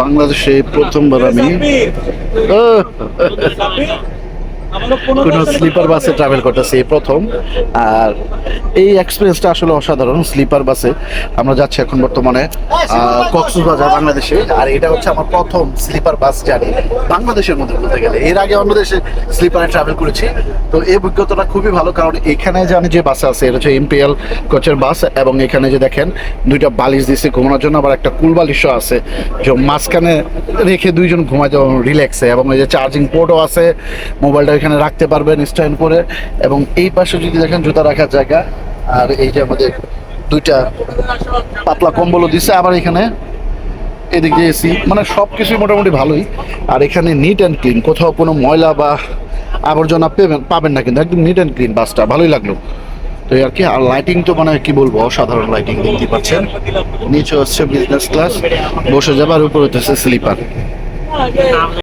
বাংলাদেশে প্রথমবার আমি কোনো স্লিপার বাসে ট্রাভেল করতেছি এই প্রথম। আর এই এক্সপিরিয়েন্সটা আসলে অসাধারণ স্লিপার বাসে। আমরা যাচ্ছি এখন বর্তমানে কক্সবাজার বাংলাদেশে। আর এটা হচ্ছে আমার প্রথম স্লিপার বাস জার্নি বাংলাদেশের মধ্যে বলতে গেলে। এর আগে অন্য দেশে স্লিপারে ট্রাভেল করেছি। তো এই অভিজ্ঞতাটা খুবই ভালো কারণ এখানে যে আমি যে বাসে আছে এটা হচ্ছে এমপিএল কোচের বাস এবং এখানে যে দেখেন দুইটা বালিশ দিয়েছে ঘুমানোর জন্য আবার একটা কুল বালিশও আছে। যে মাঝখানে রেখে দুইজন ঘুমায় রিল্যাক্সে এবং এই যে চার্জিং পোর্টও আছে মোবাইলটা এখানে রাখতে পারবেন স্ট্যান্ড করে এবং এই পাশে যদি দেখেন জুতা রাখার জায়গা, আর এই যে আমাদের দুইটা পাতলা কম্বলও দিছে আবার এখানে এদিক দিয়ে এসি মানে সব কিছুই মোটামুটি ভালোই। আর এখানে নিট অ্যান্ড ক্লিন কোথাও কোনো ময়লা বা আবর্জনা পেবেন পাবেন না কিন্তু একদম নিট অ্যান্ড ক্লিন বাসটা, ভালোই লাগল। তো আর কি, আর লাইটিং তো মানে কি বলব, অসাধারণ লাইটিং দেখতে পাচ্ছেন। নিচে হচ্ছে বিজনেস ক্লাস বসে যাবার উপরে হচ্ছে স্লিপার